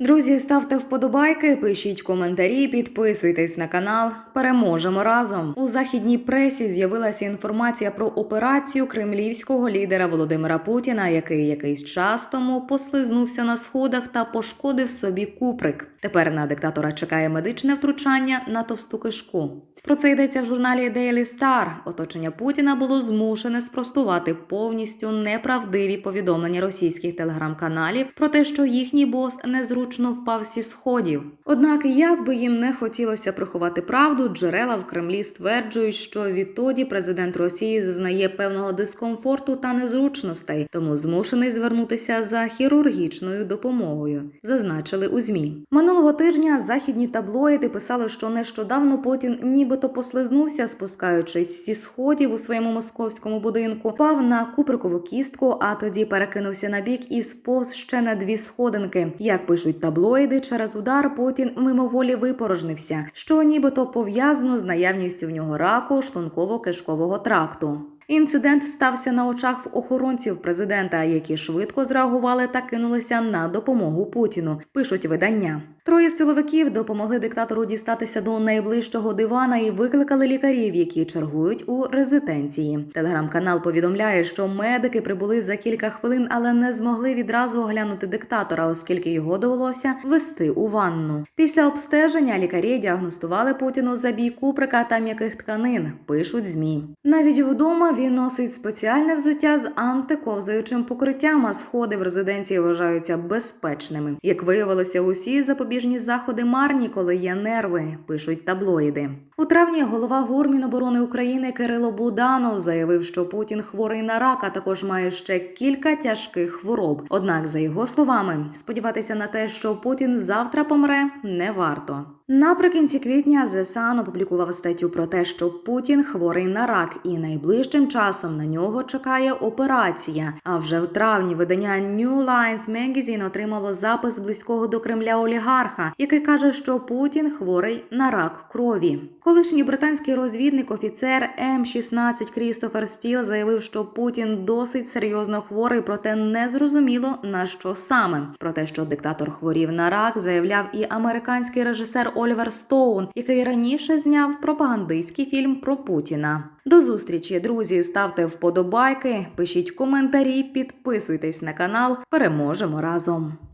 Друзі, ставте вподобайки, пишіть коментарі, підписуйтесь на канал. Переможемо разом. У західній пресі з'явилася інформація про операцію кремлівського лідера Володимира Путіна, який якийсь час тому послизнувся на сходах та пошкодив собі куприк. Тепер на диктатора чекає медичне втручання на товсту кишку. Про це йдеться в журналі Daily Star. Оточення Путіна було змушене спростувати повністю неправдиві повідомлення російських телеграм-каналів про те, що їхній бос незручно впав зі сходів. Однак, як би їм не хотілося приховати правду, джерела в Кремлі стверджують, що відтоді президент Росії зазнає певного дискомфорту та незручностей, тому змушений звернутися за хірургічною допомогою. Зазначили у змі. Минулого тижня західні таблоїди писали, що нещодавно Путін нібито послизнувся, спускаючись зі сходів у своєму московському будинку, пав на куприкову кістку, а тоді перекинувся на бік і сповз ще на дві сходинки. Як пишуть таблоїди, через удар Путін мимоволі випорожнився, що нібито пов'язано з наявністю в нього раку шлунково-кишкового тракту. Інцидент стався на очах в охоронців президента, які швидко зреагували та кинулися на допомогу Путіну. Пишуть видання. Троє силовиків допомогли диктатору дістатися до найближчого дивана і викликали лікарів, які чергують у резиденції. Телеграм-канал повідомляє, що медики прибули за кілька хвилин, але не змогли відразу оглянути диктатора, оскільки його довелося вести у ванну. Після обстеження лікарі діагностували Путіну забій куприка та м'яких тканин. Пишуть змі. Навіть вдома він носить спеціальне взуття з антиковзаючим покриттям, а сходи в резиденції вважаються безпечними. Як виявилося, усі запобіжні заходи марні, коли є нерви, пишуть таблоїди. У травні голова ГУР Міноборони України Кирило Буданов заявив, що Путін хворий на рак, а також має ще кілька тяжких хвороб. Однак, за його словами, сподіватися на те, що Путін завтра помре, не варто. Наприкінці квітня Sun опублікував статтю про те, що Путін хворий на рак, і найближчим часом на нього чекає операція. А вже в травні видання New Lines Magazine отримало запис близького до Кремля олігарха, який каже, що Путін хворий на рак крові. Колишній британський розвідник офіцер М16 Крістофер Стіл заявив, що Путін досить серйозно хворий, проте не зрозуміло на що саме. Про те, що диктатор хворів на рак, заявляв і американський режисер Олівер Стоун, який раніше зняв пропагандистський фільм про Путіна. До зустрічі, друзі. Ставте вподобайки, пишіть коментарі, підписуйтесь на канал. Переможемо разом.